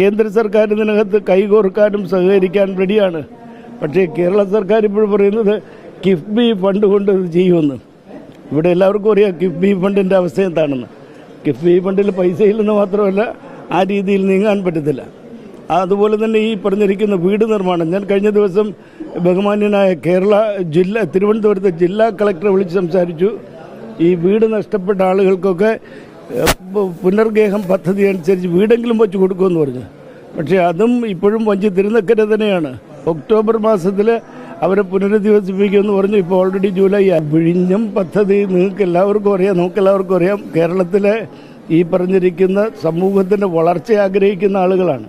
കേന്ദ്ര സർക്കാർ ഇതിനകത്ത് കൈകോർക്കാനും സഹകരിക്കാൻ റെഡിയാണ്. പക്ഷേ കേരള സർക്കാർ ഇപ്പോൾ പറയുന്നത് കിഫ്ബി ഫണ്ട് കൊണ്ട് ഇത് ചെയ്യുമെന്ന്. ഇവിടെ എല്ലാവർക്കും അറിയാം കിഫ്ബി ഫണ്ടിന്റെ അവസ്ഥ എന്താണെന്ന്. കിഫ്ബി ഫണ്ടിൽ പൈസ ഇല്ലെന്ന് മാത്രമല്ല ആ രീതിയിൽ നീങ്ങാൻ പറ്റത്തില്ല. അതുപോലെ തന്നെ ഈ പറഞ്ഞിരിക്കുന്ന വീട് നിർമ്മാണം. ഞാൻ കഴിഞ്ഞ ദിവസം ബഹുമാന്യനായ കേരള ജില്ല തിരുവനന്തപുരത്തെ ജില്ലാ കളക്ടറെ വിളിച്ച് സംസാരിച്ചു. ഈ വീട് നഷ്ടപ്പെട്ട ആളുകൾക്കൊക്കെ പുനർഗേഹം പദ്ധതി അനുസരിച്ച് വീടെങ്കിലും വെച്ച് കൊടുക്കുമെന്ന് പറഞ്ഞു. പക്ഷേ അതും ഇപ്പോഴും വഞ്ചി തിരുനക്കര തന്നെയാണ്. ഒക്ടോബർ മാസത്തിൽ അവരെ പുനരധിവസിപ്പിക്കുമെന്ന് പറഞ്ഞു. ഇപ്പോൾ ഓൾറെഡി ജൂലൈ. വിഴിഞ്ഞം പദ്ധതി നിങ്ങൾക്ക് എല്ലാവർക്കും അറിയാം. നമുക്ക് എല്ലാവർക്കും അറിയാം. കേരളത്തിലെ ഈ പറഞ്ഞിരിക്കുന്ന സമൂഹത്തിന്റെ വളർച്ച ആഗ്രഹിക്കുന്ന ആളുകളാണ്.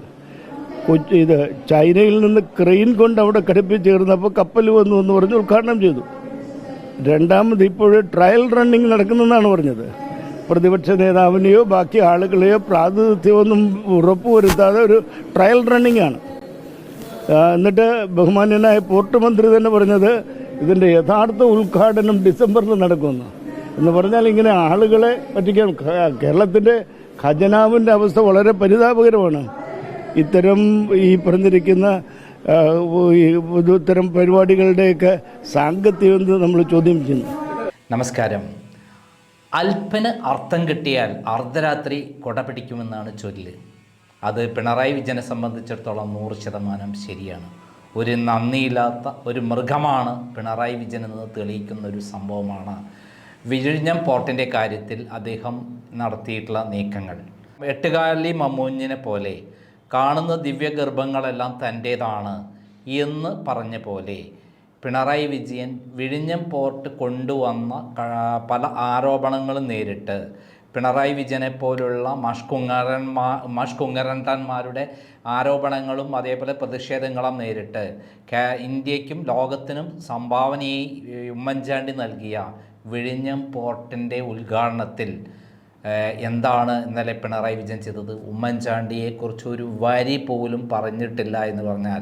കൊച്ചി ഇത് ചൈനയിൽ നിന്ന് ക്രെയിൻ കൊണ്ട് അവിടെ ഘടിപ്പിച്ചേർന്നപ്പോൾ കപ്പൽ വന്നു എന്ന് പറഞ്ഞ് ഉദ്ഘാടനം ചെയ്തു. രണ്ടാമത് ഇപ്പോൾ ട്രയൽ റണ്ണിങ് നടക്കുന്നെന്നാണ് പറഞ്ഞത്. പ്രതിപക്ഷ നേതാവിനെയോ ബാക്കി ആളുകളെയോ പ്രാതിനിധ്യമൊന്നും ഉറപ്പുവരുത്താതെ ഒരു ട്രയൽ റണ്ണിംഗ് ആണ്. എന്നിട്ട് ബഹുമാന്യനായ പോർട്ട് മന്ത്രി തന്നെ പറഞ്ഞത് ഇതിന്റെ യഥാർത്ഥ ഉദ്ഘാടനം ഡിസംബറിൽ നടക്കുമെന്ന് എന്ന് പറഞ്ഞാൽ ഇങ്ങനെ ആളുകളെ പറ്റിക്കാൻ കേരളത്തിന്റെ ഖജനാവിന്റെ അവസ്ഥ വളരെ പരിതാപകരമാണ്. ഇത്തരം ഈ പറഞ്ഞിരിക്കുന്ന ഇത്തരം പരിപാടികളുടെയൊക്കെ സാങ്കത്യം നമ്മൾ ചോദ്യം ചെയ്യുന്നു? നമസ്കാരം. അല്പന് അർത്ഥം കിട്ടിയാൽ അർദ്ധരാത്രി കൊട പിടിക്കുമെന്നാണ് ചൊല്ല്. അത് പിണറായി വിജയനെ സംബന്ധിച്ചിടത്തോളം നൂറ് ശതമാനം ശരിയാണ്. ഒരു നന്ദിയില്ലാത്ത ഒരു മൃഗമാണ് പിണറായി വിജയൻ എന്ന് തെളിയിക്കുന്ന ഒരു സംഭവമാണ്. വിഴിഞ്ഞം പോർട്ടിന്റെ കാര്യത്തിൽ അദ്ദേഹം നടത്തിയിട്ടുള്ള നീക്കങ്ങൾ. എട്ടുകാലി മമ്മൂഞ്ഞിനെ പോലെ കാണുന്ന ദിവ്യഗർഭങ്ങളെല്ലാം തന്റേതാണ് എന്ന് പറഞ്ഞ പോലെ പിണറായി വിജയൻ വിഴിഞ്ഞം പോർട്ട് കൊണ്ടുവന്ന പല ആരോപണങ്ങളും നേരിട്ട്. പിണറായി വിജയനെ പോലുള്ള മഷ്കുങ്ങരന്മാ മഷ്കുങ്ങരണ്ടന്മാരുടെ ആരോപണങ്ങളും അതേപോലെ പ്രതിഷേധങ്ങളും നേരിട്ട്. ഇന്ത്യക്കും ലോകത്തിനും സംഭാവനയായി ഉമ്മൻചാണ്ടി നൽകിയ വിഴിഞ്ഞം പോർട്ടിന്റെ ഉദ്ഘാടനത്തിൽ എന്താണ് ഇന്നലെ പിണറായി വിജയൻ ചെയ്തത്? ഉമ്മൻചാണ്ടിയെക്കുറിച്ച് ഒരു വരി പോലും പറഞ്ഞിട്ടില്ല എന്ന് പറഞ്ഞാൽ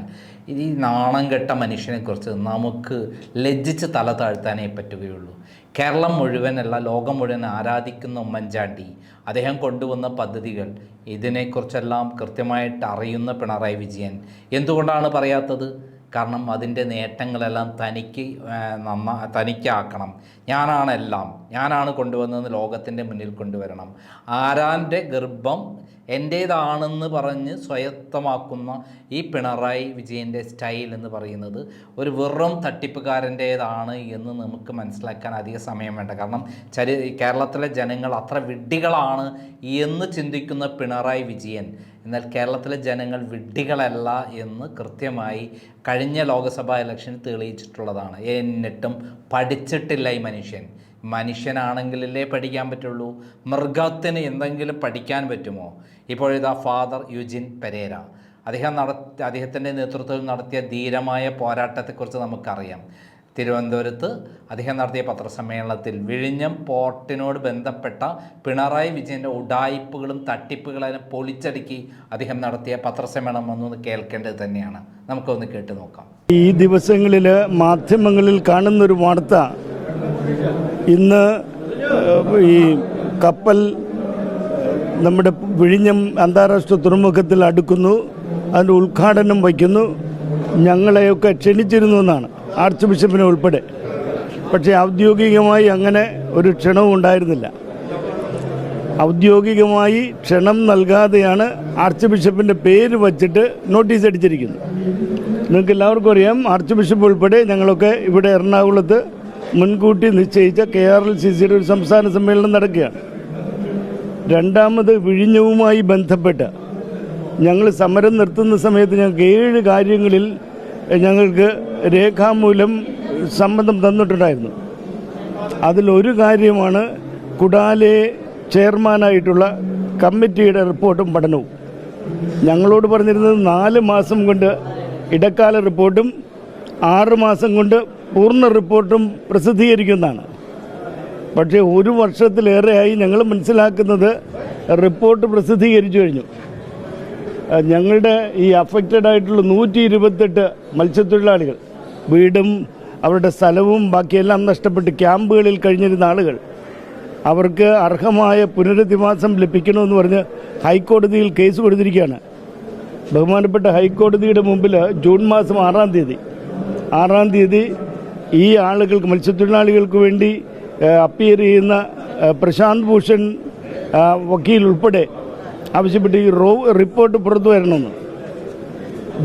ഈ നാണം കെട്ട മനുഷ്യനെക്കുറിച്ച് നമുക്ക് ലജ്ജിച്ച് തല താഴ്ത്താനേ പറ്റുകയുള്ളൂ. കേരളം മുഴുവനല്ല ലോകം മുഴുവൻ ആരാധിക്കുന്ന ഉമ്മൻചാണ്ടി അദ്ദേഹം കൊണ്ടുവന്ന പദ്ധതികൾ ഇതിനെക്കുറിച്ചെല്ലാം കൃത്യമായിട്ട് അറിയുന്ന പിണറായി വിജയൻ. എന്തുകൊണ്ടാണ് പറയാത്തത്? കാരണം അതിന്റെ നേട്ടങ്ങളെല്ലാം തനിക്ക് നന്ന തനിക്കാക്കണം. ഞാനാണ് എല്ലാം. ഞാനാണ് കൊണ്ടുവന്നതെന്ന് ലോകത്തിന്റെ മുന്നിൽ കൊണ്ടുവരണം. ആരാന്റെ ഗർഭം എന്റേതാണെന്ന് പറഞ്ഞ് സ്വയത്തമാക്കുന്ന ഈ പിണറായി വിജയന്റെ സ്റ്റൈൽ എന്ന് പറയുന്നത് ഒരു വെറും തട്ടിപ്പുകാരന്റേതാണ് എന്ന് നമുക്ക് മനസ്സിലാക്കാൻ അധിക സമയം വേണ്ട. കാരണം ചരി കേരളത്തിലെ ജനങ്ങൾ അത്ര വിഡ്ഢികളാണ് എന്ന് ചിന്തിക്കുന്ന പിണറായി വിജയൻ എന്നാൽ കേരളത്തിലെ ജനങ്ങൾ വിഡ്ഢികളല്ല എന്ന് കൃത്യമായി കഴിഞ്ഞ ലോക്സഭാ ഇലക്ഷന് തെളിയിച്ചിട്ടുള്ളതാണ്. എന്നിട്ടും പഠിച്ചിട്ടില്ല ഈ മനുഷ്യൻ. മനുഷ്യനാണെങ്കിലല്ലേ പഠിക്കാൻ പറ്റുള്ളൂ? മൃഗത്തിന് എന്തെങ്കിലും പഠിക്കാൻ പറ്റുമോ? ഇപ്പോഴിതാ ഫാദർ യുജിൻ പെരേര. അദ്ദേഹം നട അദ്ദേഹത്തിന്റെ നേതൃത്വത്തിൽ നടത്തിയ ധീരമായ പോരാട്ടത്തെക്കുറിച്ച് നമുക്കറിയാം. തിരുവനന്തപുരത്ത് അദ്ദേഹം നടത്തിയ പത്രസമ്മേളനത്തിൽ വിഴിഞ്ഞം പോർട്ടിനോട് ബന്ധപ്പെട്ട പിണറായി വിജയന്റെ ഉഡായിപ്പുകളും തട്ടിപ്പുകളും പൊളിച്ചടുക്കി അദ്ദേഹം നടത്തിയ പത്രസമ്മേളനം ഒന്നൊന്ന് കേൾക്കേണ്ടത് തന്നെയാണ്. നമുക്കൊന്ന് കേട്ട് നോക്കാം. ഈ ദിവസങ്ങളിൽ മാധ്യമങ്ങളിൽ കാണുന്നൊരു വാർത്ത. ഇന്ന് ഈ കപ്പൽ നമ്മുടെ വിഴിഞ്ഞം അന്താരാഷ്ട്ര തുറമുഖത്തിൽ അടുക്കുന്നു. അതിന്റെ ഉദ്ഘാടനം വയ്ക്കുന്നു. ഞങ്ങളെയൊക്കെ ക്ഷണിച്ചിരുന്നു എന്നാണ്. ആർച്ച് ബിഷപ്പിനെ ഉൾപ്പെടെ. പക്ഷേ ഔദ്യോഗികമായി അങ്ങനെ ഒരു ക്ഷണവും ഉണ്ടായിരുന്നില്ല. ഔദ്യോഗികമായി ക്ഷണം നൽകാതെയാണ് ആർച്ച് ബിഷപ്പിന്റെ പേര് വച്ചിട്ട് നോട്ടീസ് അടിച്ചിരിക്കുന്നത്. നിങ്ങൾക്ക് എല്ലാവർക്കും അറിയാം ആർച്ച് ബിഷപ്പ് ഉൾപ്പെടെ ഞങ്ങളൊക്കെ ഇവിടെ എറണാകുളത്ത് മുൻകൂട്ടി നിശ്ചയിച്ച കെ ആർ എൽ സി സിയുടെ ഒരു സംസ്ഥാന സമ്മേളനം നടക്കുകയാണ്. രണ്ടാമത് വിഴിഞ്ഞവുമായി ബന്ധപ്പെട്ട് ഞങ്ങൾ സമരം നിർത്തുന്ന സമയത്ത് ഞങ്ങൾക്ക് ഏഴ് കാര്യങ്ങളിൽ ഞങ്ങൾക്ക് രേഖാമൂലം സമ്മതം തന്നിട്ടുണ്ടായിരുന്നു. അതിലൊരു കാര്യമാണ് കുടാലെ ചെയർമാനായിട്ടുള്ള കമ്മിറ്റിയുടെ റിപ്പോർട്ടും പഠനവും. ഞങ്ങളോട് പറഞ്ഞിരുന്നത് നാല് മാസം കൊണ്ട് ഇടക്കാല റിപ്പോർട്ടും ആറ് മാസം കൊണ്ട് പൂർണ റിപ്പോർട്ടും പ്രസിദ്ധീകരിക്കുന്നതാണ്. പക്ഷേ ഒരു വർഷത്തിലേറെയായി ഞങ്ങൾ മനസ്സിലാക്കുന്നത് റിപ്പോർട്ട് പ്രസിദ്ധീകരിച്ചു കഴിഞ്ഞു. ഞങ്ങളുടെ ഈ അഫക്റ്റഡ് ആയിട്ടുള്ള നൂറ്റി ഇരുപത്തെട്ട് മത്സ്യത്തൊഴിലാളികൾ വീടും അവരുടെ സ്ഥലവും ബാക്കിയെല്ലാം നഷ്ടപ്പെട്ട് ക്യാമ്പുകളിൽ കഴിഞ്ഞിരുന്ന ആളുകൾ അവർക്ക് അർഹമായ പുനരധിവാസം ലഭിക്കണമെന്ന് പറഞ്ഞ് ഹൈക്കോടതിയിൽ കേസ് കൊടുത്തിരിക്കുകയാണ്. ബഹുമാനപ്പെട്ട ഹൈക്കോടതിയുടെ മുമ്പിൽ ജൂൺ മാസം ആറാം തീയതി ആറാം തീയതി ഈ ആളുകൾക്ക് മത്സ്യത്തൊഴിലാളികൾക്ക് വേണ്ടി അപ്പിയർ ചെയ്യുന്ന പ്രശാന്ത് ഭൂഷൺ വക്കീൽ ഉൾപ്പെടെ ആവശ്യപ്പെട്ട് ഈ റോ റിപ്പോർട്ട് പുറത്തു വരണമെന്ന്.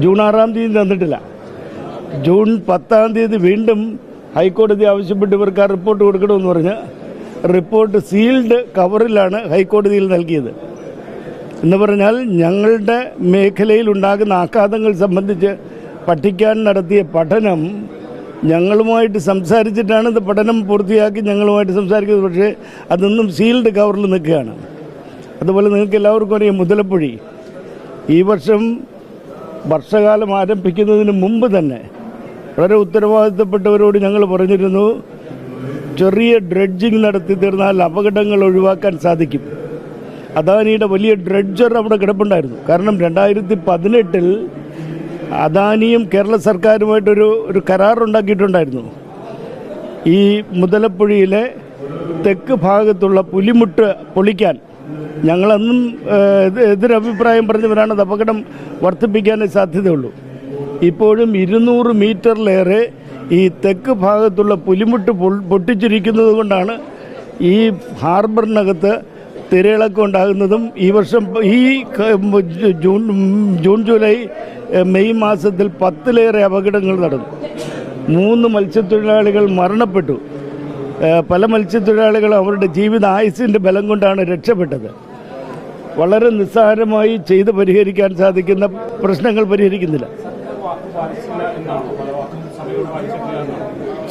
ജൂൺ ആറാം തീയതി തന്നിട്ടില്ല. ജൂൺ പത്താം തീയതി വീണ്ടും ഹൈക്കോടതി ആവശ്യപ്പെട്ട് ഇവർക്ക് ആ റിപ്പോർട്ട് കൊടുക്കണമെന്ന് പറഞ്ഞ് റിപ്പോർട്ട് സീൽഡ് കവറിലാണ് ഹൈക്കോടതിയിൽ നൽകിയത്. എന്ന് പറഞ്ഞാൽ ഞങ്ങളുടെ മേഖലയിൽ ഉണ്ടാകുന്ന ആഘാതങ്ങൾ സംബന്ധിച്ച് പഠിക്കാൻ നടത്തിയ പഠനം ഞങ്ങളുമായിട്ട് സംസാരിച്ചിട്ടാണ് ഇത് പഠനം പൂർത്തിയാക്കി ഞങ്ങളുമായിട്ട് സംസാരിക്കുന്നത്. പക്ഷേ അതൊന്നും സീൽഡ് കവറിൽ നിൽക്കുകയാണ്. അതുപോലെ നിങ്ങൾക്ക് എല്ലാവർക്കും അറിയാം മുതലപ്പുഴി. ഈ വർഷം വർഷകാലം ആരംഭിക്കുന്നതിന് മുമ്പ് തന്നെ വളരെ ഉത്തരവാദിത്തപ്പെട്ടവരോട് ഞങ്ങൾ പറഞ്ഞിരുന്നു ചെറിയ ഡ്രഡ്ജിങ് നടത്തി തീർന്നാൽ അപകടങ്ങൾ ഒഴിവാക്കാൻ സാധിക്കും. അദാനിയുടെ വലിയ ഡ്രഡ്ജർ അവിടെ കിടപ്പുണ്ടായിരുന്നു. കാരണം രണ്ടായിരത്തി പതിനെട്ടിൽ അദാനിയും കേരള സർക്കാരുമായിട്ടൊരു ഒരു കരാറുണ്ടാക്കിയിട്ടുണ്ടായിരുന്നു ഈ മുതലപ്പുഴയിലെ തെക്ക് ഭാഗത്തുള്ള പുലിമുട്ട് പൊളിക്കാൻ ഞങ്ങളന്നും എതിരഭിപ്രായം പറഞ്ഞവരാണ്. അപകടം വർദ്ധിപ്പിക്കാനേ സാധ്യതയുള്ളൂ. ഇപ്പോഴും ഇരുന്നൂറ് മീറ്ററിലേറെ ഈ തെക്ക് ഭാഗത്തുള്ള പുലിമുട്ട് പൊട്ടിച്ചിരിക്കുന്നത് കൊണ്ടാണ് ഈ ഹാർബറിനകത്ത് തിരയിളക്കം ഉണ്ടാകുന്നതും ഈ വർഷം ഈ ജൂൺ ജൂൺ ജൂലൈ മെയ് മാസത്തിൽ പത്തിലേറെ അപകടങ്ങൾ നടന്നു. മൂന്ന് മത്സ്യത്തൊഴിലാളികൾ മരണപ്പെട്ടു. പല മത്സ്യത്തൊഴിലാളികളും അവരുടെ ജീവിത ആയുസിന്റെ ബലം കൊണ്ടാണ് രക്ഷപ്പെട്ടത്. വളരെ നിസ്സാരമായി ചെയ്ത് പരിഹരിക്കാൻ സാധിക്കുന്ന പ്രശ്നങ്ങൾ പരിഹരിക്കുന്നില്ല.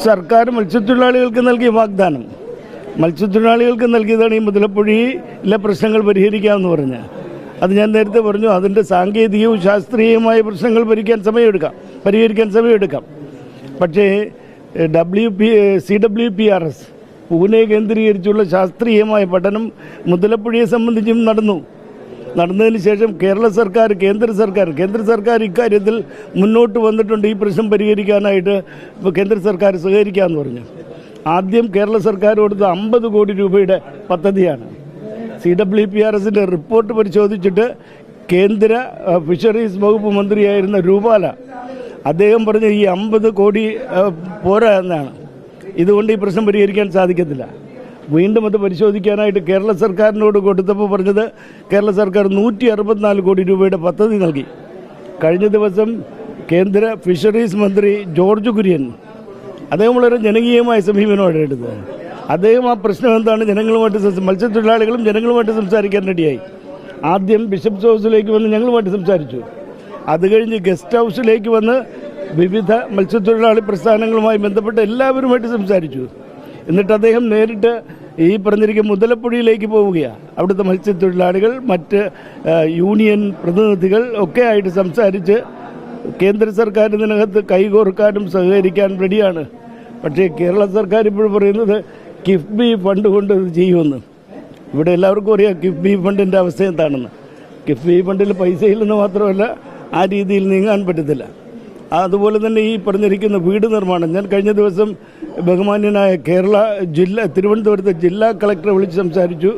സർക്കാർ മത്സ്യത്തൊഴിലാളികൾക്ക് നൽകിയ വാഗ്ദാനം. മത്സ്യത്തൊഴിലാളികൾക്ക് നൽകിയതാണ് ഈ മുതലപ്പുഴയിലെ പ്രശ്നങ്ങൾ പരിഹരിക്കാമെന്ന് പറഞ്ഞ്. അത് ഞാൻ നേരത്തെ പറഞ്ഞു അതിന്റെ സാങ്കേതികവും ശാസ്ത്രീയവുമായ പ്രശ്നങ്ങൾ പരിഹരിക്കാൻ സമയമെടുക്കാം പരിഹരിക്കാൻ സമയമെടുക്കാം. പക്ഷേ W P C W P R S Pune കേന്ദ്രീകരിച്ചുള്ള ശാസ്ത്രീയമായ പഠനം മുതലപ്പുഴയെ സംബന്ധിച്ചും നടന്നു. നടന്നതിന് ശേഷം കേരള സർക്കാർ കേന്ദ്ര സർക്കാർ കേന്ദ്ര സർക്കാർ ഇക്കാര്യത്തിൽ മുന്നോട്ട് വന്നിട്ടുണ്ട്. ഈ പ്രശ്നം പരിഹരിക്കാനായിട്ട് ഇപ്പോൾ കേന്ദ്ര സർക്കാർ സഹകരിക്കാമെന്ന് പറഞ്ഞു. ആദ്യം കേരള സർക്കാർ കൊടുത്ത അമ്പത് കോടി രൂപയുടെ പദ്ധതിയാണ്. സി ഡബ്ല്യു പി ആർ എസിന്റെ റിപ്പോർട്ട് പരിശോധിച്ചിട്ട് കേന്ദ്ര ഫിഷറീസ് വകുപ്പ് മന്ത്രിയായിരുന്ന രൂപാല അദ്ദേഹം പറഞ്ഞ ഈ അമ്പത് കോടി പോരാ എന്നാണ്. ഇതുകൊണ്ട് ഈ പ്രശ്നം പരിഹരിക്കാൻ സാധിക്കത്തില്ല. വീണ്ടും അത് പരിശോധിക്കാനായിട്ട് കേരള സർക്കാരിനോട് കൊടുത്തപ്പോൾ പറഞ്ഞത് കേരള സർക്കാർ നൂറ്റി അറുപത്തിനാല് കോടി രൂപയുടെ പദ്ധതി നൽകി. കഴിഞ്ഞ ദിവസം കേന്ദ്ര ഫിഷറീസ് മന്ത്രി ജോർജ് കുര്യൻ അദ്ദേഹം വളരെ ജനകീയമായ സമീപനമാണ് എടുത്തത്. അദ്ദേഹം ആ പ്രശ്നം എന്താണ്? ജനങ്ങളുമായിട്ട് മത്സ്യത്തൊഴിലാളികളും ജനങ്ങളുമായിട്ട് സംസാരിക്കാൻ റെഡിയായി. ആദ്യം ബിഷപ്പ് ഹൗസിലേക്ക് വന്ന് ഞങ്ങളുമായിട്ട് സംസാരിച്ചു. അത് കഴിഞ്ഞ് ഗസ്റ്റ് ഹൗസിലേക്ക് വന്ന് വിവിധ മത്സ്യത്തൊഴിലാളി പ്രസ്ഥാനങ്ങളുമായി ബന്ധപ്പെട്ട് എല്ലാവരുമായിട്ട് സംസാരിച്ചു. എന്നിട്ട് അദ്ദേഹം നേരിട്ട് ഈ പറഞ്ഞിരിക്കുന്ന മുതലപ്പുഴയിലേക്ക് പോവുകയാണ് അവിടുത്തെ മത്സ്യത്തൊഴിലാളികൾ മറ്റ് യൂണിയൻ പ്രതിനിധികൾ ഒക്കെ ആയിട്ട് സംസാരിച്ച് കേന്ദ്ര സർക്കാർ ഇതിനകത്ത് കൈകോർക്കാനും സഹകരിക്കാൻ റെഡിയാണ്. പക്ഷേ കേരള സർക്കാർ ഇപ്പോൾ പറയുന്നത് കിഫ്ബി ഫണ്ട് കൊണ്ട് ഇത് ചെയ്യുമെന്ന്. ഇവിടെ എല്ലാവർക്കും അറിയാം കിഫ്ബി ഫണ്ടിന്റെ അവസ്ഥ എന്താണെന്ന്. കിഫ്ബി ഫണ്ടിൽ പൈസയില്ലെന്ന് മാത്രമല്ല ആ രീതിയിൽ നീങ്ങാൻ പറ്റത്തില്ല. അതുപോലെ തന്നെ ഈ പറഞ്ഞിരിക്കുന്ന വീട് നിർമ്മാണം. ഞാൻ കഴിഞ്ഞ ദിവസം ബഹുമാന്യനായ കേരള ജില്ല തിരുവനന്തപുരത്തെ ജില്ലാ കളക്ടറെ വിളിച്ച് സംസാരിച്ചു.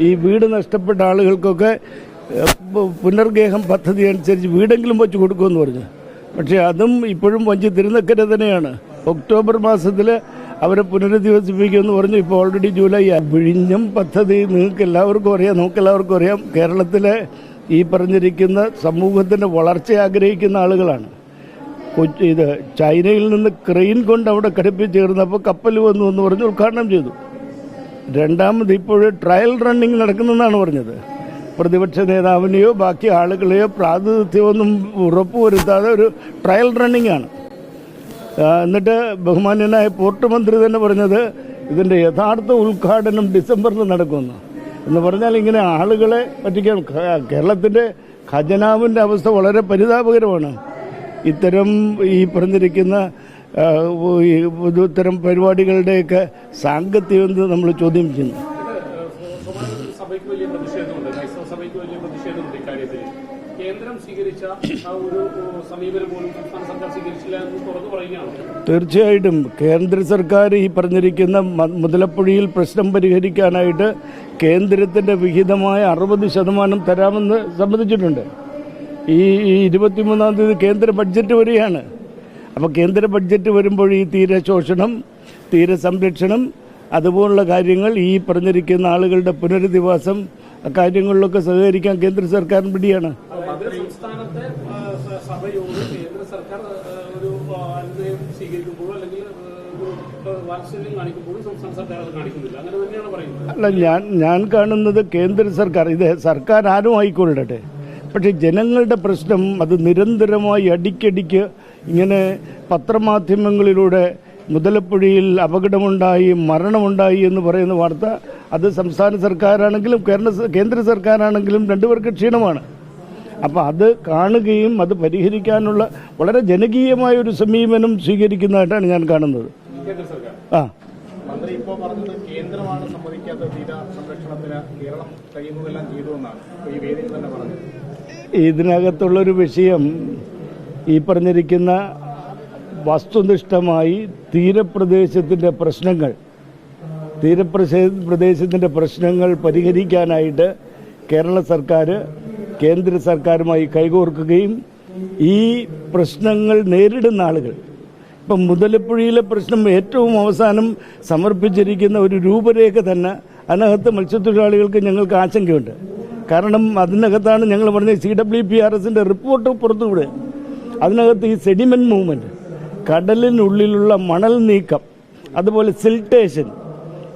ഈ വീട് നഷ്ടപ്പെട്ട ആളുകൾക്കൊക്കെ പുനർഗേഹം പദ്ധതി അനുസരിച്ച് വീടെങ്കിലും വെച്ച് കൊടുക്കുമെന്ന് പറഞ്ഞു. പക്ഷേ അതും ഇപ്പോഴും വഞ്ചി തിരുനക്കര തന്നെയാണ്. ഒക്ടോബർ മാസത്തിൽ അവരെ പുനരധിവസിപ്പിക്കുമെന്ന് പറഞ്ഞു. ഇപ്പോൾ ഓൾറെഡി ജൂലൈ. വിഴിഞ്ഞം പദ്ധതി നിങ്ങൾക്ക് എല്ലാവർക്കും അറിയാം. നമുക്ക് എല്ലാവർക്കും അറിയാം. കേരളത്തിലെ ഈ പറഞ്ഞിരിക്കുന്ന സമൂഹത്തിന്റെ വളർച്ച ആഗ്രഹിക്കുന്ന ആളുകളാണ്. കൊച്ചി ഇത് ചൈനയിൽ നിന്ന് ക്രെയിൻ കൊണ്ട് അവിടെ ഘടിപ്പിച്ചേർന്നപ്പോൾ കപ്പൽ വന്നു എന്ന് പറഞ്ഞ് ഉദ്ഘാടനം ചെയ്തു. രണ്ടാമത് ഇപ്പോൾ ട്രയൽ റണ്ണിങ് നടക്കുന്നെന്നാണ് പറഞ്ഞത്. പ്രതിപക്ഷ നേതാവിനെയോ ബാക്കി ആളുകളെയോ പ്രാതിനിധ്യമൊന്നും ഉറപ്പുവരുത്താതെ ഒരു ട്രയൽ റണ്ണിങ് ആണ്. എന്നിട്ട് ബഹുമാന്യനായ പോർട്ട് മന്ത്രി തന്നെ പറഞ്ഞത് ഇതിന്റെ യഥാർത്ഥ ഉദ്ഘാടനം ഡിസംബറിൽ നടക്കുമെന്ന് എന്ന് പറഞ്ഞാൽ ഇങ്ങനെ ആളുകളെ പറ്റിക്കാൻ കേരളത്തിന്റെ ഖജനാവിന്റെ അവസ്ഥ വളരെ പരിതാപകരമാണ്. ഇത്തരം ഈ പറഞ്ഞിരിക്കുന്ന ഇത്തരം പരിപാടികളുടെയൊക്കെ സാങ്കത്യം എന്ന് നമ്മൾ ചോദ്യം ചെയ്യുന്നു. കേന്ദ്രം സ്വീകരിച്ച ഒരു സമീപനം പോലും സംസ്ഥാന സർക്കാർ സ്വീകരിച്ചില്ല എന്ന് തുറന്നു പറയുകയാണ്. തീർച്ചയായിട്ടും കേന്ദ്ര സർക്കാർ ഈ പറഞ്ഞിരിക്കുന്ന മുതലപ്പുഴയിൽ പ്രശ്നം പരിഹരിക്കാനായിട്ട് കേന്ദ്രത്തിന്റെ വിഹിതമായ അറുപത് ശതമാനം തരാമെന്ന് സമ്മതിച്ചിട്ടുണ്ട്. ഈ ഇരുപത്തിമൂന്നാം തീയതി കേന്ദ്ര ബഡ്ജറ്റ് വരികയാണ്. അപ്പോൾ കേന്ദ്ര ബഡ്ജറ്റ് വരുമ്പോൾ ഈ തീരശോഷണം തീരസംരക്ഷണം തീര സംരക്ഷണം അതുപോലുള്ള കാര്യങ്ങൾ ഈ പറഞ്ഞിരിക്കുന്ന ആളുകളുടെ പുനരധിവാസം കാര്യങ്ങളിലൊക്കെ സഹകരിക്കാൻ കേന്ദ്ര സർക്കാരിന് പിടിയാണ്. കേന്ദ്ര സംസ്ഥാനത്തെ സഭയോട് കേന്ദ്ര സർക്കാർ ഒരു അനുനയം സ്വീകരിക്കുമ്പോഴോ അല്ലെങ്കിൽ അല്ല ഞാൻ ഞാൻ കാണുന്നത് കേന്ദ്ര സർക്കാർ ഇത് സർക്കാർ ആരും ആയിക്കൊള്ളട്ടെ. പക്ഷേ ജനങ്ങളുടെ പ്രശ്നം അത് നിരന്തരമായി അടിക്കടിക്ക് ഇങ്ങനെ പത്രമാധ്യമങ്ങളിലൂടെ മുതലപ്പുഴയിൽ അപകടമുണ്ടായി മരണമുണ്ടായി എന്ന് പറയുന്ന വാർത്ത അത് സംസ്ഥാന സർക്കാരാണെങ്കിലും കേരള കേന്ദ്ര സർക്കാരാണെങ്കിലും രണ്ടുപേർക്ക് ക്ഷീണമാണ്. അപ്പോൾ അത് കാണുകയും അത് പരിഹരിക്കാനുള്ള വളരെ ജനകീയമായ ഒരു സമീപനം സ്വീകരിക്കുന്നതായിട്ടാണ് ഞാൻ കാണുന്നത്. ആ. മന്ത്രി ഇപ്പോൾ പറഞ്ഞത് കേന്ദ്രമാണ് സമ്മതിക്കാത്ത തീര സംരക്ഷണത്തിന് കേരളം കഴിയുന്നതെല്ലാം ചെയ്തു എന്നാണ് ഈ വേദിയിൽ തന്നെ പറഞ്ഞത് ഇതിനകത്തുള്ളൊരു വിഷയം ഈ പറഞ്ഞിരിക്കുന്ന വസ്തുനിഷ്ഠമായി തീരപ്രദേശത്തിന്റെ പ്രശ്നങ്ങൾ തീരപ്രദേശ പ്രദേശത്തിന്റെ പ്രശ്നങ്ങൾ പരിഹരിക്കാനായിട്ട് കേരള സർക്കാർ കേന്ദ്ര സർക്കാരുമായി കൈകോർക്കുകയും ഈ പ്രശ്നങ്ങൾ നേരിടുന്ന ആളുകൾ. ഇപ്പം മുതലപ്പുഴയിലെ പ്രശ്നം ഏറ്റവും അവസാനം സമർപ്പിച്ചിരിക്കുന്ന ഒരു രൂപരേഖ തന്നെ അതിനകത്ത് മത്സ്യത്തൊഴിലാളികൾക്ക് ഞങ്ങൾക്ക് ആശങ്കയുണ്ട്. കാരണം അതിനകത്താണ് ഞങ്ങൾ പറഞ്ഞ സി ഡബ്ല്യു പി ആർ എസിന്റെ റിപ്പോർട്ട് പുറത്തുവിടുക അതിനകത്ത് ഈ സെഡിമെന്റ് മൂവ്മെന്റ് കടലിനുള്ളിലുള്ള മണൽ നീക്കം അതുപോലെ സിൽട്ടേഷൻ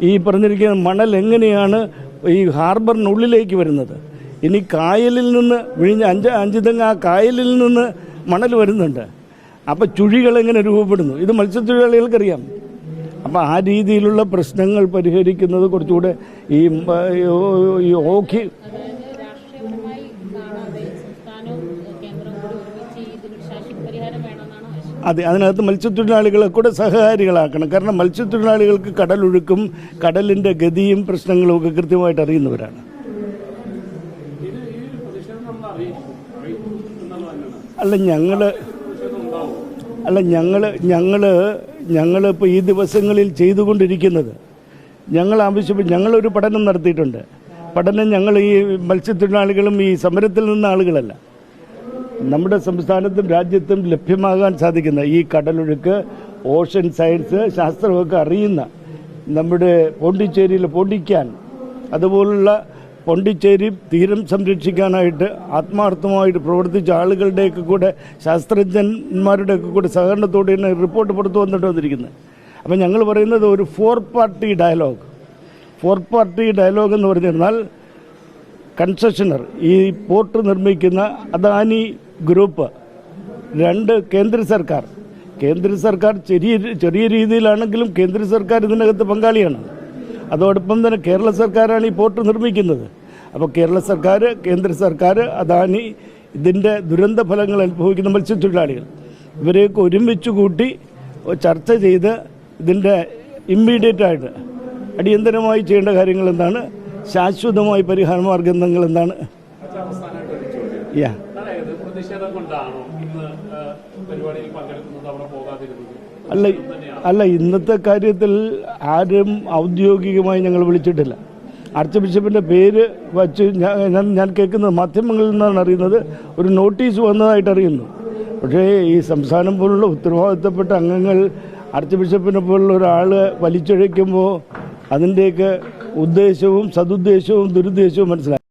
ഈ പറഞ്ഞിരിക്കുന്ന മണൽ എങ്ങനെയാണ് ഈ ഹാർബറിനുള്ളിലേക്ക് വരുന്നത് ഇനി കായലിൽ നിന്ന് വിഴിഞ്ഞ അഞ്ച് അഞ്ച് തെങ്ങ് ആ കായലിൽ നിന്ന് മണൽ വരുന്നുണ്ട്. അപ്പോൾ ചുഴികൾ എങ്ങനെ രൂപപ്പെടുന്നു? ഇത് മത്സ്യത്തൊഴിലാളികൾക്കറിയാം. അപ്പോൾ ആ രീതിയിലുള്ള പ്രശ്നങ്ങൾ പരിഹരിക്കുന്നത് കുറച്ചുകൂടെ ഈ ഓഖി അതെ അതിനകത്ത് മത്സ്യത്തൊഴിലാളികളെ കൂടെ സഹകാരികളാക്കണം. കാരണം മത്സ്യത്തൊഴിലാളികൾക്ക് കടലൊഴുക്കും കടലിന്റെ ഗതിയും പ്രശ്നങ്ങളും ഒക്കെ കൃത്യമായിട്ട് അറിയുന്നവരാണ് ഇത് ഈ ഒരു പ്രതിഷേധം നമ്മൾ അറിയിക്കും അറിയിക്കും എന്നുള്ളത് തന്നെയാണ് അല്ല ഞങ്ങൾ അല്ല ഞങ്ങൾ ഞങ്ങൾ ഞങ്ങളിപ്പോൾ ഈ ദിവസങ്ങളിൽ ചെയ്തുകൊണ്ടിരിക്കുന്നത്. ഞങ്ങൾ ആവശ്യപ്പെട്ട് ഞങ്ങളൊരു പഠനം നടത്തിയിട്ടുണ്ട്. പഠനം ഞങ്ങൾ ഈ മത്സ്യത്തൊഴിലാളികളും ഈ സമരത്തിൽ നിന്ന ആളുകളല്ല. നമ്മുടെ സംസ്ഥാനത്തും രാജ്യത്തും ലഭ്യമാകാൻ സാധിക്കുന്ന ഈ കടലൊഴുക്ക് ഓഷൻ സയൻസ് ശാസ്ത്രമൊക്കെ അറിയുന്ന നമ്മുടെ പോണ്ടിച്ചേരിയിൽ പോണ്ടിക്കാൻ അതുപോലുള്ള പോണ്ടിച്ചേരി തീരം സംരക്ഷിക്കാനായിട്ട് ആത്മാർത്ഥമായിട്ട് പ്രവർത്തിച്ച ആളുകളുടെയൊക്കെ കൂടെ ശാസ്ത്രജ്ഞന്മാരുടെയൊക്കെ കൂടെ സഹകരണത്തോടെ തന്നെ റിപ്പോർട്ട് പുറത്തു വന്നിട്ട് വന്നിരിക്കുന്നത് അപ്പം ഞങ്ങൾ പറയുന്നത് ഒരു four party dialogue. Four party dialogue എന്ന് പറഞ്ഞിരുന്നാൽ കൺസെഷനർ ഈ പോർട്ട് നിർമ്മിക്കുന്ന അദാനി ഗ്രൂപ്പ് രണ്ട് കേന്ദ്ര സർക്കാർ. കേന്ദ്ര സർക്കാർ ചെറിയ ചെറിയ രീതിയിലാണെങ്കിലും കേന്ദ്ര സർക്കാർ ഇതിനകത്ത് പങ്കാളിയാണ്. അതോടൊപ്പം തന്നെ കേരള സർക്കാരാണ് ഈ പോർട്ട് നിർമ്മിക്കുന്നത്. അപ്പോൾ കേരള സർക്കാർ കേന്ദ്ര സർക്കാർ അദാനി ഇതിന്റെ ദുരന്ത ഫലങ്ങൾ അനുഭവിക്കുന്ന മത്സ്യത്തൊഴിലാളികൾ. ഇവരെയൊക്കെ ഒരുമിച്ച് കൂട്ടി ചർച്ച ചെയ്ത് ഇതിന്റെ ഇമ്മീഡിയറ്റ് ആയിട്ട് അടിയന്തരമായി ചെയ്യേണ്ട കാര്യങ്ങൾ എന്താണ്? ശാശ്വതമായി പരിഹാര മാർഗങ്ങൾ എന്താണ്? യാ അല്ല അല്ല ഇന്നത്തെ കാര്യത്തിൽ ആരും ഔദ്യോഗികമായി ഞങ്ങൾ വിളിച്ചിട്ടില്ല. ആർച്ച് ബിഷപ്പിന്റെ പേര് വച്ച് ഞാൻ ഞാൻ- കേൾക്കുന്നത് മാധ്യമങ്ങളിൽ നിന്നാണ് അറിയുന്നത്. ഒരു നോട്ടീസ് വന്നതായിട്ട് അറിയുന്നു. പക്ഷേ ഈ സംസ്ഥാനം പോലുള്ള ഉത്തരവാദിത്തപ്പെട്ട അംഗങ്ങൾ ആർച്ച് ബിഷപ്പിനെ പോലുള്ള ഒരാൾ വലിച്ചഴയ്ക്കുമ്പോൾ അതിന്റെയൊക്കെ ഉദ്ദേശവും സതുദ്ദേശവും ദുരുദ്ദേശവും മനസ്സിലാക്കി